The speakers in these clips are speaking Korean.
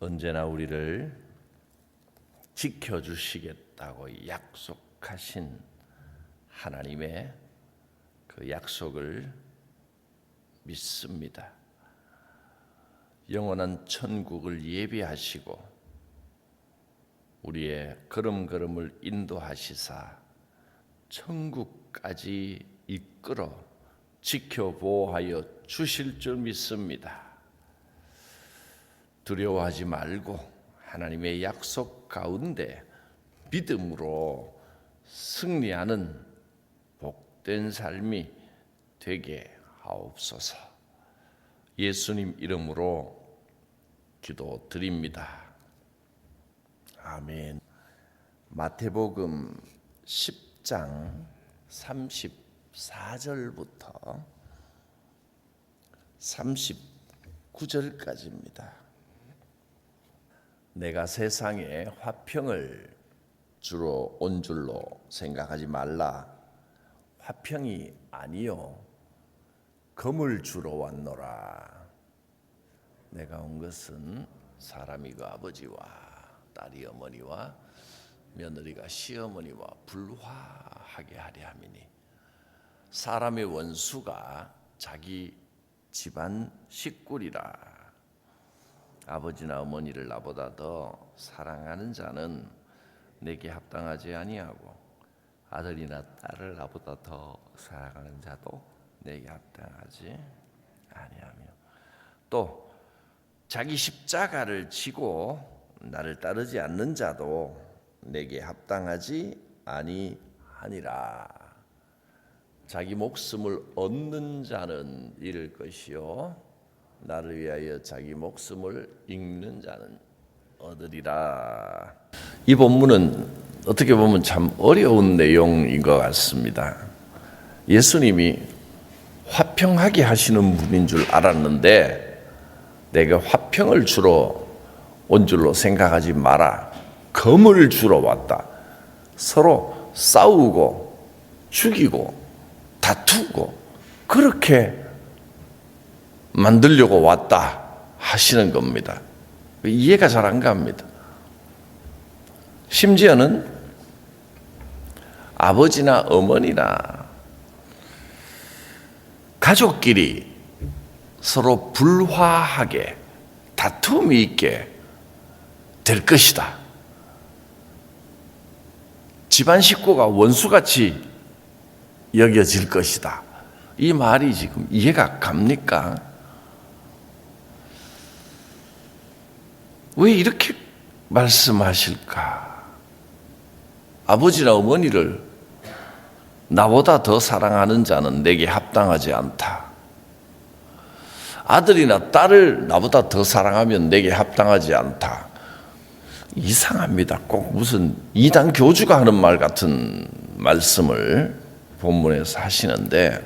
언제나 우리를 지켜주시겠다고 약속하신 하나님의 그 약속을 믿습니다. 영원한 천국을 예비하시고 우리의 걸음걸음을 인도하시사 천국까지 이끌어 지켜보호하여 주실 줄 믿습니다. 두려워하지 말고 하나님의 약속 가운데 믿음으로 승리하는 복된 삶이 되게 하옵소서. 예수님 이름으로 기도드립니다. 아멘. 마태복음 10장 34절부터 39절까지입니다. 내가 세상에 화평을 주로 온 줄로 생각하지 말라. 화평이 아니요 검을 주러 왔노라. 내가 온 것은 사람이 그 아버지와 딸이 어머니와 며느리가 시어머니와 불화하게 하려 함이니 사람의 원수가 자기 집안 식구리라. 아버지나 어머니를 나보다 더 사랑하는 자는 내게 합당하지 아니하고 아들이나 딸을 나보다 더 사랑하는 자도 내게 합당하지 아니하며 또 자기 십자가를 지고 나를 따르지 않는 자도 내게 합당하지 아니하니라. 자기 목숨을 얻는 자는 잃을 것이요 나를 위하여 자기 목숨을 잃는 자는 얻으리라. 이 본문은 어떻게 보면 참 어려운 내용인 것 같습니다. 예수님이 화평하게 하시는 분인 줄 알았는데 내가 화평을 주러 온 줄로 생각하지 마라. 검을 주러 왔다. 서로 싸우고 죽이고 다투고 그렇게 만들려고 왔다 하시는 겁니다. 이해가 잘 안 갑니다. 심지어는 아버지나 어머니나 가족끼리 서로 불화하게 다툼이 있게 될 것이다. 집안 식구가 원수같이 여겨질 것이다. 이 말이 지금 이해가 갑니까? 왜 이렇게 말씀하실까? 아버지나 어머니를 나보다 더 사랑하는 자는 내게 합당하지 않다. 아들이나 딸을 나보다 더 사랑하면 내게 합당하지 않다. 이상합니다. 꼭 무슨 이단 교주가 하는 말 같은 말씀을 본문에서 하시는데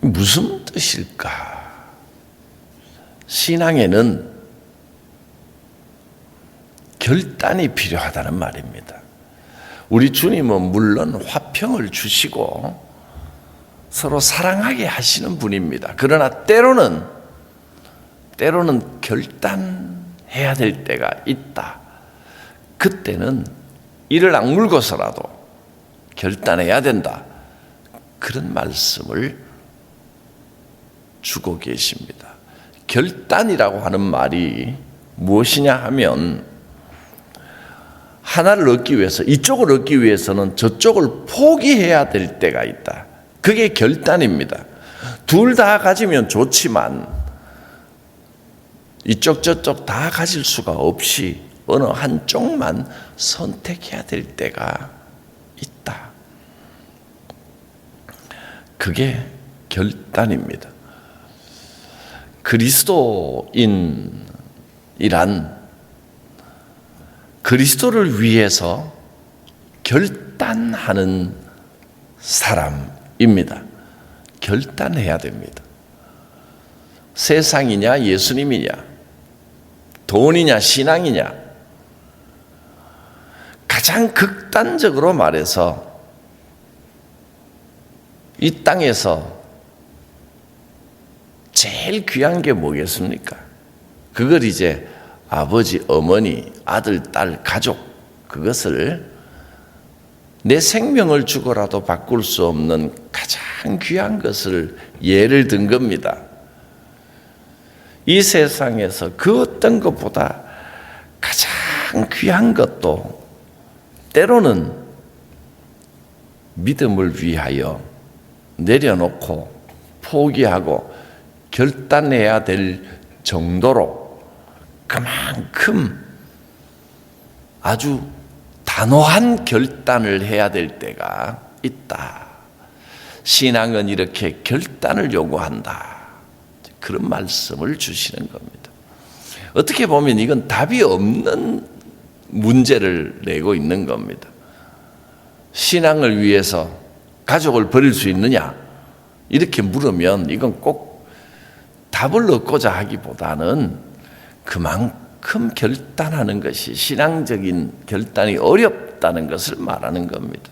무슨 뜻일까? 신앙에는 결단이 필요하다는 말입니다. 우리 주님은 물론 화평을 주시고 서로 사랑하게 하시는 분입니다. 그러나 때로는 때로는 결단해야 될 때가 있다. 그때는 이를 악물고서라도 결단해야 된다. 그런 말씀을 주고 계십니다. 결단이라고 하는 말이 무엇이냐 하면 하나를 얻기 위해서 이쪽을 얻기 위해서는 저쪽을 포기해야 될 때가 있다. 그게 결단입니다. 둘 다 가지면 좋지만 이쪽 저쪽 다 가질 수가 없이 어느 한쪽만 선택해야 될 때가 있다. 그게 결단입니다. 그리스도인이란 그리스도를 위해서 결단하는 사람입니다. 결단해야 됩니다. 세상이냐 예수님이냐 돈이냐 신앙이냐 가장 극단적으로 말해서 이 땅에서 제일 귀한 게 뭐겠습니까? 그걸 이제 아버지, 어머니, 아들, 딸, 가족 그것을 내 생명을 주고라도 바꿀 수 없는 가장 귀한 것을 예를 든 겁니다. 이 세상에서 그 어떤 것보다 가장 귀한 것도 때로는 믿음을 위하여 내려놓고 포기하고 결단해야 될 정도로 그만큼 아주 단호한 결단을 해야 될 때가 있다. 신앙은 이렇게 결단을 요구한다. 그런 말씀을 주시는 겁니다. 어떻게 보면 이건 답이 없는 문제를 내고 있는 겁니다. 신앙을 위해서 가족을 버릴 수 있느냐? 이렇게 물으면 이건 꼭 답을 얻고자 하기보다는 그만큼 결단하는 것이 신앙적인 결단이 어렵다는 것을 말하는 겁니다.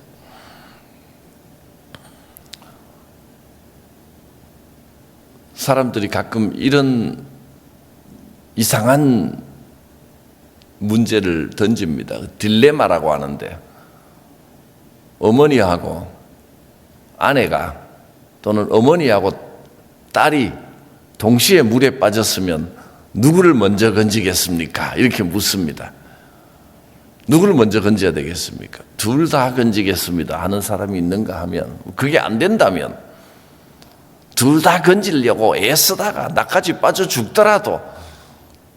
사람들이 가끔 이런 이상한 문제를 던집니다. 딜레마라고 하는데 어머니하고 아내가 또는 어머니하고 딸이 동시에 물에 빠졌으면 누구를 먼저 건지겠습니까? 이렇게 묻습니다. 누구를 먼저 건져야 되겠습니까? 둘 다 건지겠습니다 하는 사람이 있는가 하면 그게 안 된다면 둘 다 건지려고 애쓰다가 나까지 빠져 죽더라도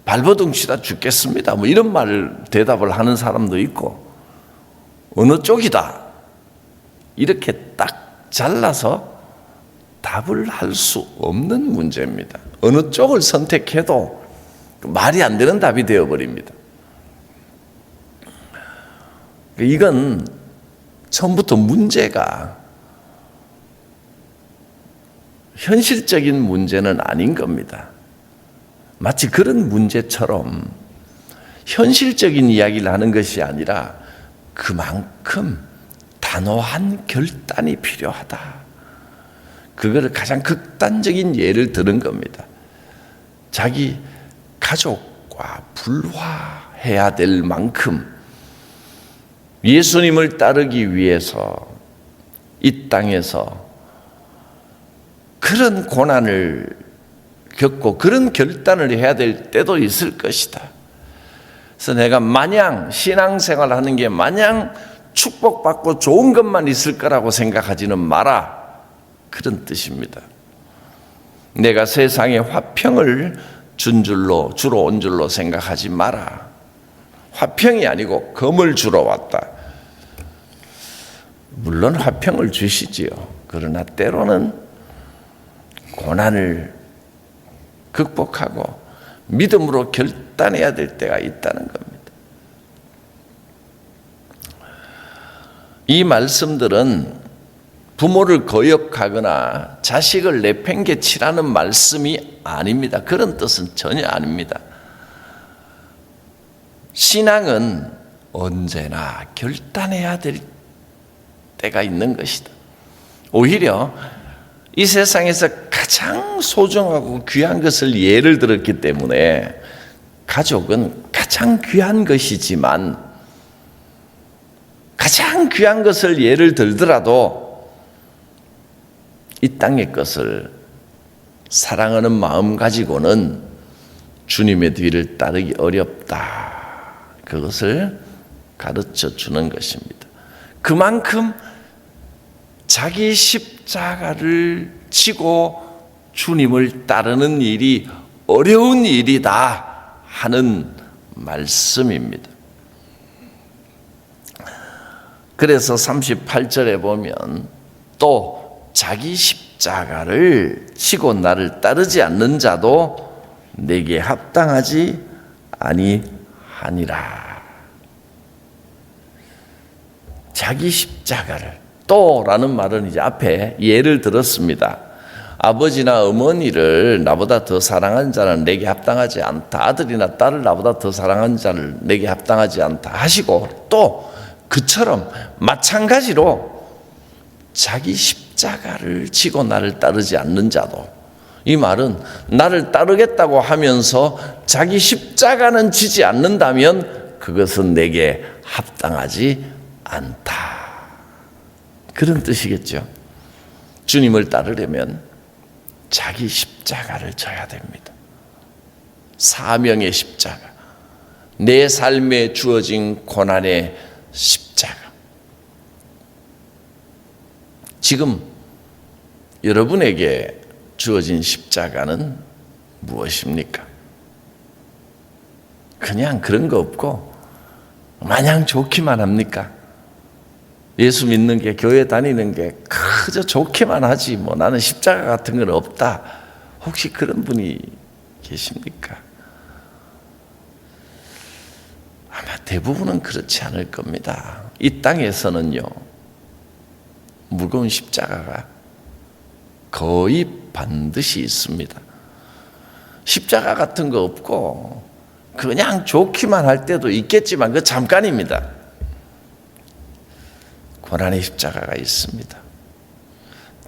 발버둥 치다 죽겠습니다. 뭐 이런 말을 대답을 하는 사람도 있고 어느 쪽이다. 이렇게 딱 잘라서 답을 할 수 없는 문제입니다. 어느 쪽을 선택해도 말이 안 되는 답이 되어버립니다. 이건 처음부터 문제가 현실적인 문제는 아닌 겁니다. 마치 그런 문제처럼 현실적인 이야기를 하는 것이 아니라 그만큼 단호한 결단이 필요하다. 그거를 가장 극단적인 예를 드는 겁니다. 자기 가족과 불화해야 될 만큼 예수님을 따르기 위해서 이 땅에서 그런 고난을 겪고 그런 결단을 해야 될 때도 있을 것이다. 그래서 내가 마냥 신앙생활 하는 게 마냥 축복받고 좋은 것만 있을 거라고 생각하지는 마라. 그런 뜻입니다. 내가 세상에 화평을 준 줄로, 주로 온 줄로 생각하지 마라. 화평이 아니고 검을 주러 왔다. 물론 화평을 주시지요. 그러나 때로는 고난을 극복하고 믿음으로 결단해야 될 때가 있다는 겁니다. 이 말씀들은 부모를 거역하거나 자식을 내팽개치라는 말씀이 아닙니다. 그런 뜻은 전혀 아닙니다. 신앙은 언제나 결단해야 될 때가 있는 것이다. 오히려 이 세상에서 가장 소중하고 귀한 것을 예를 들었기 때문에 가족은 가장 귀한 것이지만 가장 귀한 것을 예를 들더라도 이 땅의 것을 사랑하는 마음 가지고는 주님의 뒤를 따르기 어렵다. 그것을 가르쳐 주는 것입니다. 그만큼 자기 십자가를 치고 주님을 따르는 일이 어려운 일이다 하는 말씀입니다. 그래서 38절에 보면 또 자기 십자가를 치고 나를 따르지 않는 자도 내게 합당하지 아니하니라. 자기 십자가를 또라는 말은 이제 앞에 예를 들었습니다. 아버지나 어머니를 나보다 더 사랑한 자는 내게 합당하지 않다. 아들이나 딸을 나보다 더 사랑한 자를 내게 합당하지 않다. 하시고 또 그처럼 마찬가지로 자기 십 자가를 지고 나를 따르지 않는 자도 이 말은 나를 따르겠다고 하면서 자기 십자가는 지지 않는다면 그것은 내게 합당하지 않다. 그런 뜻이겠죠. 주님을 따르려면 자기 십자가를 져야 됩니다. 사명의 십자가. 내 삶에 주어진 고난의 십자가. 지금 여러분에게 주어진 십자가는 무엇입니까? 그냥 그런 거 없고 마냥 좋기만 합니까? 예수 믿는 게 교회 다니는 게 그저 좋기만 하지 뭐 나는 십자가 같은 건 없다. 혹시 그런 분이 계십니까? 아마 대부분은 그렇지 않을 겁니다. 이 땅에서는요, 무거운 십자가가 거의 반드시 있습니다. 십자가 같은 거 없고, 그냥 좋기만 할 때도 있겠지만 그 잠깐입니다. 고난의 십자가가 있습니다.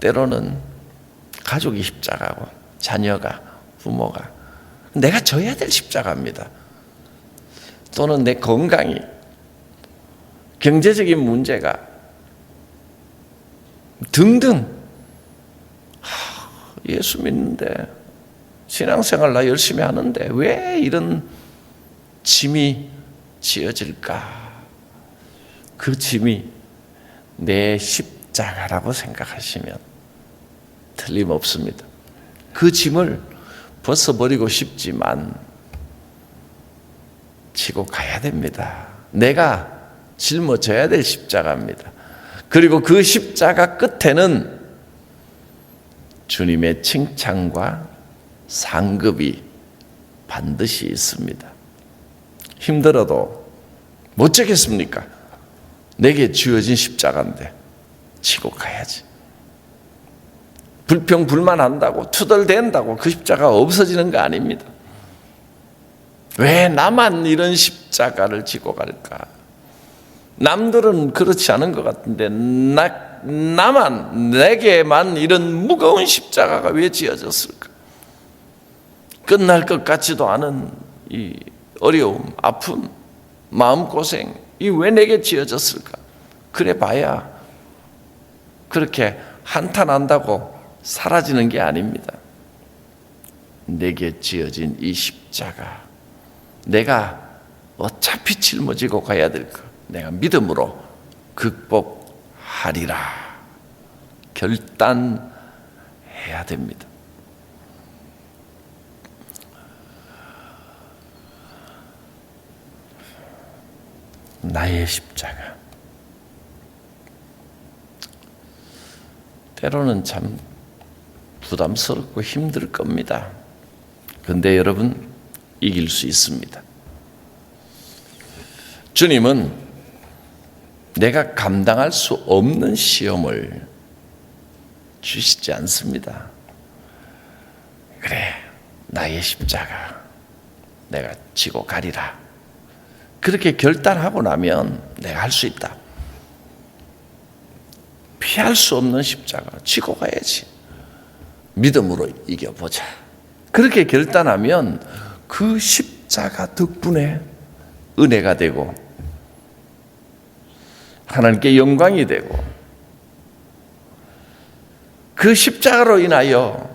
때로는 가족이 십자가고, 자녀가, 부모가, 내가 져야 될 십자가입니다. 또는 내 건강이 경제적인 문제가 등등 하, 예수 믿는데 신앙생활 나 열심히 하는데 왜 이런 짐이 지어질까? 그 짐이 내 십자가라고 생각하시면 틀림없습니다. 그 짐을 벗어버리고 싶지만 치고 가야 됩니다. 내가 짊어져야 될 십자가입니다. 그리고 그 십자가 끝에는 주님의 칭찬과 상급이 반드시 있습니다. 힘들어도 못 지겠습니까? 내게 주어진 십자가인데 치고 가야지. 불평 불만한다고 투덜댄다고 그 십자가 없어지는 거 아닙니다. 왜 나만 이런 십자가를 지고 갈까? 남들은 그렇지 않은 것 같은데 나, 나만 내게만 이런 무거운 십자가가 왜 지어졌을까? 끝날 것 같지도 않은 이 어려움, 아픔, 마음 고생 이 왜 내게 지어졌을까? 그래 봐야 그렇게 한탄한다고 사라지는 게 아닙니다. 내게 지어진 이 십자가 내가 어차피 짊어지고 가야 될 것, 내가 믿음으로 극복 하리라. 결단해야 됩니다. 나의 십자가. 때로는 참 부담스럽고 힘들 겁니다. 근데 여러분, 이길 수 있습니다. 주님은 내가 감당할 수 없는 시험을 주시지 않습니다. 그래, 나의 십자가 내가 지고 가리라. 그렇게 결단하고 나면 내가 할 수 있다. 피할 수 없는 십자가 지고 가야지. 믿음으로 이겨보자. 그렇게 결단하면 그 십자가 덕분에 은혜가 되고 하나님께 영광이 되고 그 십자가로 인하여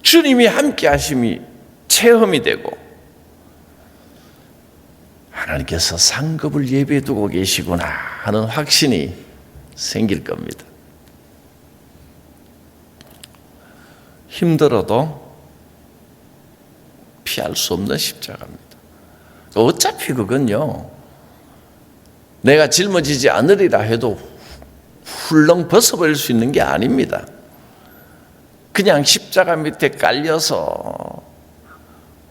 주님이 함께 하심이 체험이 되고 하나님께서 상급을 예배해 두고 계시구나 하는 확신이 생길 겁니다. 힘들어도 피할 수 없는 십자가입니다. 어차피 그건요, 내가 짊어지지 않으리라 해도 훌렁 벗어버릴 수 있는 게 아닙니다. 그냥 십자가 밑에 깔려서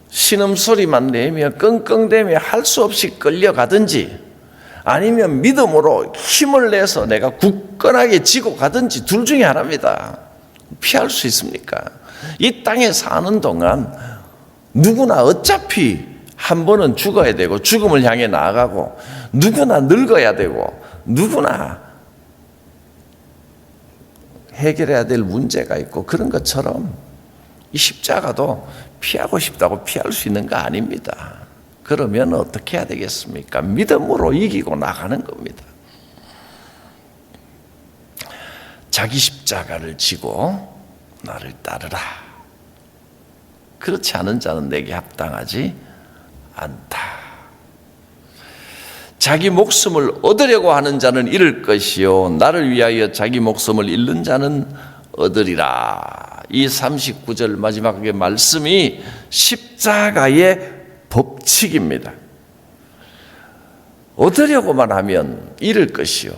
신음소리만 내며 끙끙대며 할 수 없이 끌려가든지 아니면 믿음으로 힘을 내서 내가 굳건하게 지고 가든지 둘 중에 하나입니다. 피할 수 있습니까? 이 땅에 사는 동안 누구나 어차피 한 번은 죽어야 되고 죽음을 향해 나아가고 누구나 늙어야 되고 누구나 해결해야 될 문제가 있고 그런 것처럼 이 십자가도 피하고 싶다고 피할 수 있는 거 아닙니다. 그러면 어떻게 해야 되겠습니까? 믿음으로 이기고 나가는 겁니다. 자기 십자가를 지고 나를 따르라. 그렇지 않은 자는 내게 합당하지 않다. 자기 목숨을 얻으려고 하는 자는 잃을 것이요 나를 위하여 자기 목숨을 잃는 자는 얻으리라. 이 39절 마지막의 말씀이 십자가의 법칙입니다. 얻으려고만 하면 잃을 것이요.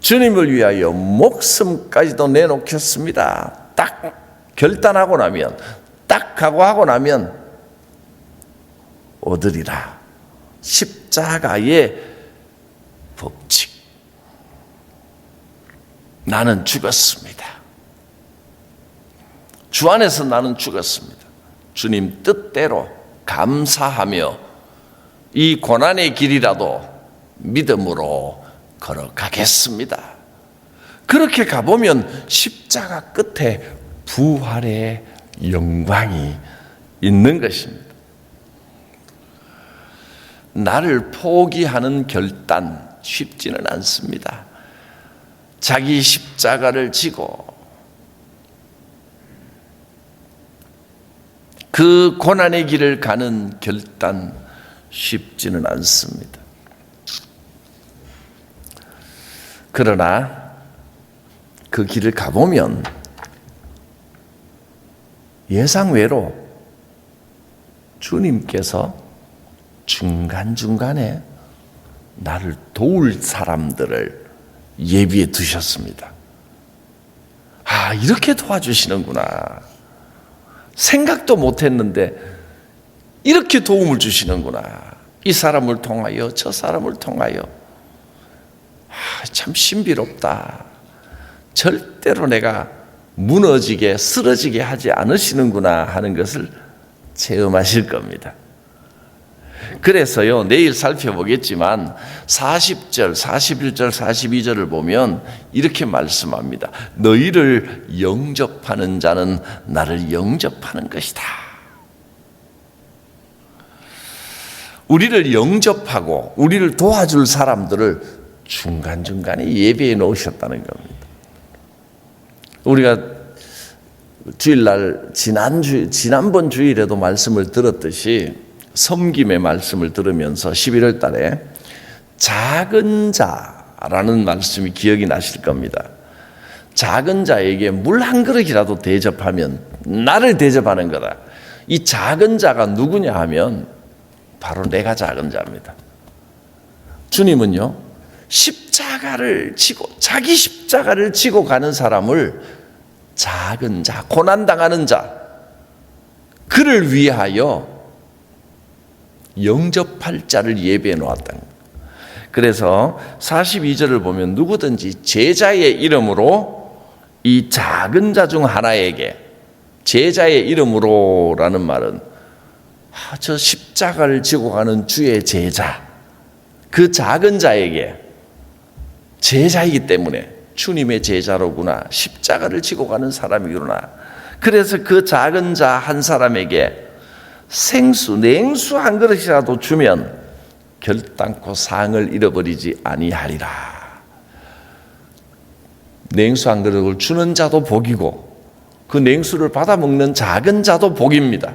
주님을 위하여 목숨까지도 내놓겠습니다. 딱 결단하고 나면, 딱 각오하고 나면 얻으리라. 십 자가의 법칙. 나는 죽었습니다. 주 안에서 나는 죽었습니다. 주님 뜻대로 감사하며 이 고난의 길이라도 믿음으로 걸어가겠습니다. 그렇게 가보면 십자가 끝에 부활의 영광이 있는 것입니다. 나를 포기하는 결단 쉽지는 않습니다. 자기 십자가를 지고 그 고난의 길을 가는 결단 쉽지는 않습니다. 그러나 그 길을 가보면 예상외로 주님께서 중간중간에 나를 도울 사람들을 예비해 두셨습니다. 아, 이렇게 도와주시는구나. 생각도 못 했는데 이렇게 도움을 주시는구나. 이 사람을 통하여 저 사람을 통하여 아, 참 신비롭다. 절대로 내가 무너지게 쓰러지게 하지 않으시는구나 하는 것을 체험하실 겁니다. 그래서요, 내일 살펴보겠지만 40절, 41절, 42절을 보면 이렇게 말씀합니다. 너희를 영접하는 자는 나를 영접하는 것이다. 우리를 영접하고 우리를 도와줄 사람들을 중간중간에 예배해 놓으셨다는 겁니다. 우리가 주일날 지난 주 지난번 주일에도 말씀을 들었듯이 섬김의 말씀을 들으면서 11월 달에 작은 자라는 말씀이 기억이 나실 겁니다. 작은 자에게 물 한 그릇이라도 대접하면 나를 대접하는 거다. 이 작은 자가 누구냐 하면 바로 내가 작은 자입니다. 주님은요, 십자가를 지고, 자기 십자가를 지고 가는 사람을 작은 자, 고난당하는 자, 그를 위하여 영접할 자를 예배해 놓았다는 거예요. 그래서 42절을 보면 누구든지 제자의 이름으로 이 작은 자 중 하나에게 제자의 이름으로라는 말은 아, 저 십자가를 지고 가는 주의 제자 그 작은 자에게 제자이기 때문에 주님의 제자로구나 십자가를 지고 가는 사람이구나 그래서 그 작은 자 한 사람에게 생수, 냉수 한 그릇이라도 주면 결단코 상을 잃어버리지 아니하리라. 냉수 한 그릇을 주는 자도 복이고 그 냉수를 받아 먹는 작은 자도 복입니다.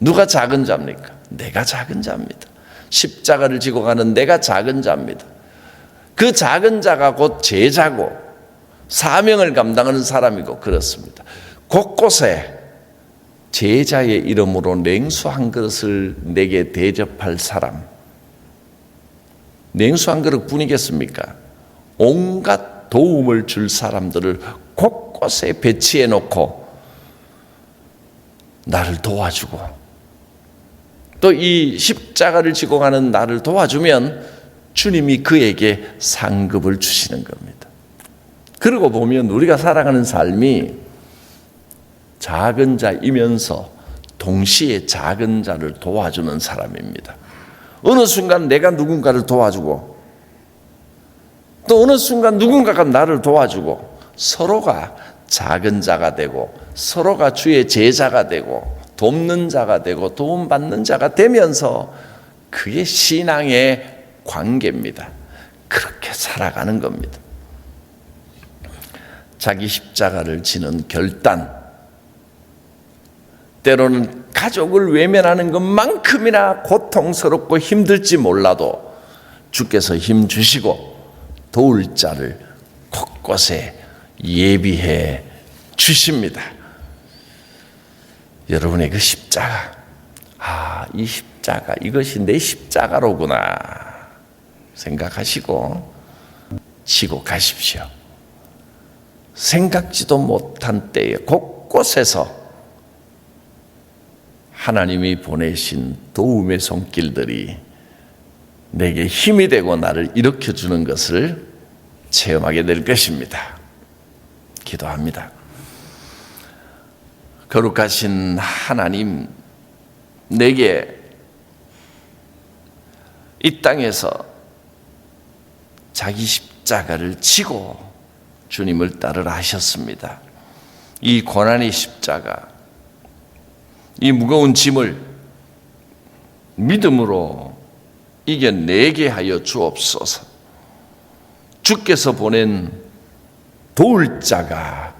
누가 작은 자입니까? 내가 작은 자입니다. 십자가를 지고 가는 내가 작은 자입니다. 그 작은 자가 곧 제자고 사명을 감당하는 사람이고 그렇습니다. 곳곳에 제자의 이름으로 냉수 한 그릇을 내게 대접할 사람. 냉수 한 그릇 뿐이겠습니까? 온갖 도움을 줄 사람들을 곳곳에 배치해 놓고 나를 도와주고 또 이 십자가를 지고 가는 나를 도와주면 주님이 그에게 상급을 주시는 겁니다. 그러고 보면 우리가 살아가는 삶이 작은 자이면서 동시에 작은 자를 도와주는 사람입니다. 어느 순간 내가 누군가를 도와주고 또 어느 순간 누군가가 나를 도와주고 서로가 작은 자가 되고 서로가 주의 제자가 되고 돕는 자가 되고 도움받는 자가 되면서 그게 신앙의 관계입니다. 그렇게 살아가는 겁니다. 자기 십자가를 지는 결단, 때로는 가족을 외면하는 것만큼이나 고통스럽고 힘들지 몰라도 주께서 힘 주시고 도울 자를 곳곳에 예비해 주십니다. 여러분의 그 십자가, 아, 이 십자가, 이것이 내 십자가로구나 생각하시고 지고 가십시오. 생각지도 못한 때에 곳곳에서 하나님이 보내신 도움의 손길들이 내게 힘이 되고 나를 일으켜 주는 것을 체험하게 될 것입니다. 기도합니다. 거룩하신 하나님, 내게 이 땅에서 자기 십자가를 지고 주님을 따르라 하셨습니다. 이 고난의 십자가, 이 무거운 짐을 믿음으로 이겨내게 하여 주옵소서. 주께서 보낸 도울 자가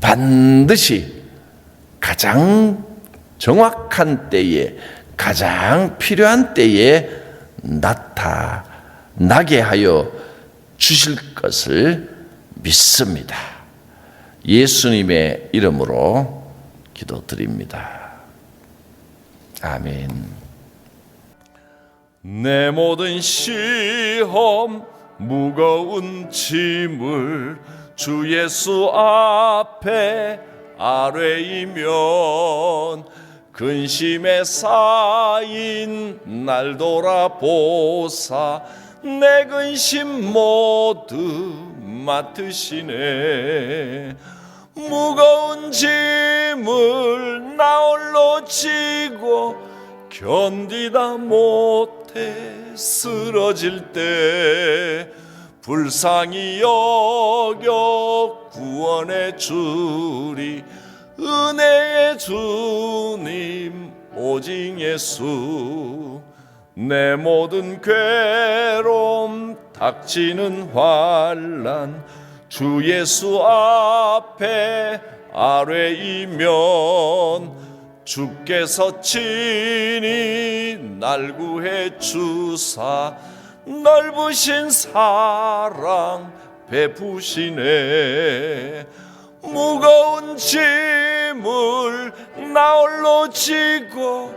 반드시 가장 정확한 때에 가장 필요한 때에 나타나게 하여 주실 것을 믿습니다. 예수님의 이름으로 기도드립니다. 아멘. 내 모든 시험 무거운 짐을 주 예수 앞에 아뢰이면 근심에 쌓인 날 돌아보사 내 근심 모두 맡으시네 무거운 짐을 나 홀로 지고 견디다 못해 쓰러질 때 불쌍히 여겨 구원해 주리 은혜의 주님 오직 예수. 내 모든 괴로움 닥치는 환란 주 예수 앞에 아뢰이면 주께서 친히 날 구해 주사 넓으신 사랑 베푸시네. 무거운 짐을 나 홀로 지고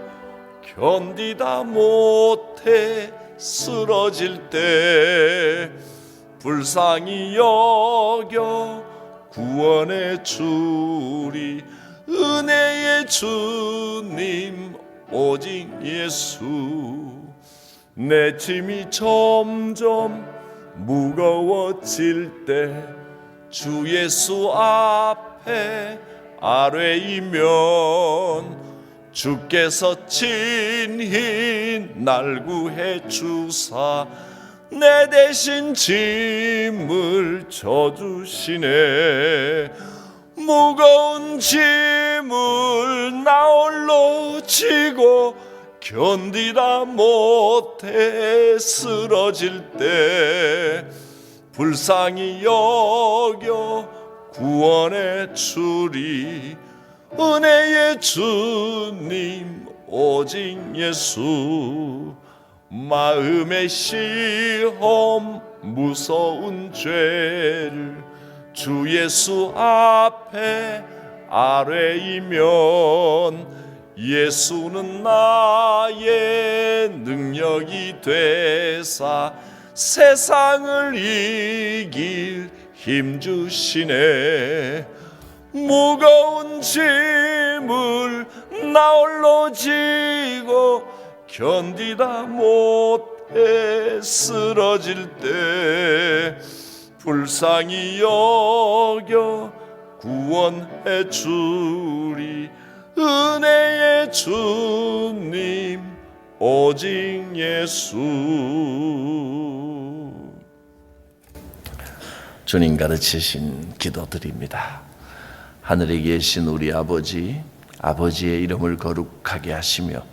견디다 못해 쓰러질 때 불쌍히 여겨 구원해 주리 은혜의 주님 오직 예수. 내 짐이 점점 무거워질 때 주 예수 앞에 아뢰이면 주께서 친히 날 구해 주사 내 대신 짐을 져주시네. 무거운 짐을 나 홀로 지고 견디다 못해 쓰러질 때 불쌍히 여겨 구원해 주리 은혜의 주님 오직 예수 마음의 시험 무서운 죄를 주 예수 앞에 아뢰이면 예수는 나의 능력이 되사 세상을 이길 힘 주시네. 무거운 짐을 나 홀로 지고 견디다 못해 쓰러질 때 불쌍히 여겨 구원해 주리 은혜의 주님 오직 예수 주님 가르치신 기도드립니다. 하늘에 계신 우리 아버지, 아버지의 이름을 거룩하게 하시며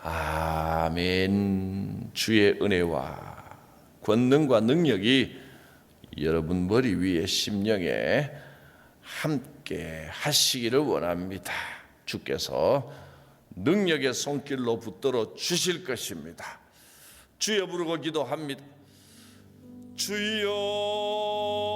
아멘. 주의 은혜와 권능과 능력이 여러분 머리 위에 심령에 함께 하시기를 원합니다. 주께서 능력의 손길로 붙들어 주실 것입니다. 주여 부르고 기도합니다. 주여